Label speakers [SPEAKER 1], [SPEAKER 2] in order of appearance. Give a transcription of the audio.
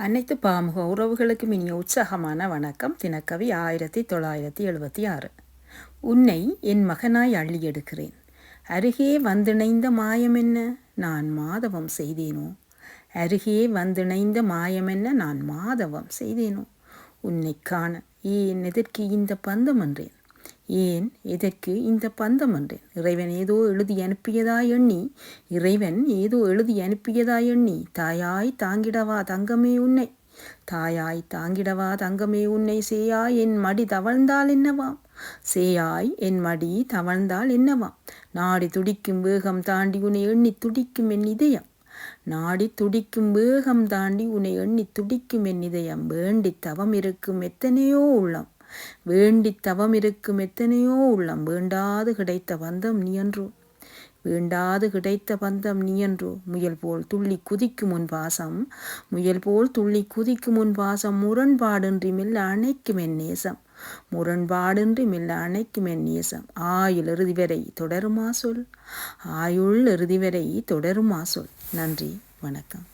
[SPEAKER 1] அனைத்து பாமுக உறவுகளுக்கும் இனிய உற்சாகமான வணக்கம். தினக்கவி ஆயிரத்தி தொள்ளாயிரத்தி எழுபத்தி ஆறு. உன்னை என் மகனாய் அள்ளி எடுக்கிறேன் அருகே வந்திணைந்த என்ன? நான் மாதவம் செய்தேனோ? அருகே வந்திணைந்த என்ன? நான் மாதவம் செய்தேனோ? உன்னை காண ஏன் எதற்கு இந்த பந்தம் என்றேன் ஏன் எதற்கு இந்த பந்தம் என்றேன் இறைவன் ஏதோ எழுதி அனுப்பியதாய் எண்ணி? இறைவன் ஏதோ எழுதி அனுப்பியதாய் எண்ணி? தாயாய் தாங்கிடவா தங்கமே உன்னை? தாயாய் தாங்கிடவா தங்கமே உன்னை? சேயாய் என் மடி தவழ்ந்தால் என்னவாம்? சேயாய் என் மடி தவழ்ந்தால் என்னவாம்? நாடி துடிக்கும் வேகம் தாண்டி உன்னை எண்ணி துடிக்கும் என் இதயம். நாடி துடிக்கும் வேகம் தாண்டி உன்னை எண்ணி துடிக்கும் என் இதயம். வேண்டி தவம் இருக்கும் எத்தனையோ உள்ளம். வேண்டி தவம் இருக்கும் எத்தனையோ உள்ளம் வேண்டாது கிடைத்த பந்தம் நீயன்றோ வேண்டாது கிடைத்த பந்தம் நீயன்றோ முயல் போல் துள்ளி குதிக்கும் முன் பாசம் முயல் போல் துள்ளி குதிக்கும் முன் பாசம் முரண்பாடின்றி மெல்ல அணைக்கும் என் நேசம் முரண்பாடின்றி மெல்ல அணைக்கும் என் நேசம். ஆயுள் இறுதி வரை தொடருமா சொல்? ஆயுள் இறுதி வரை தொடருமா சொல்? நன்றி வணக்கம்.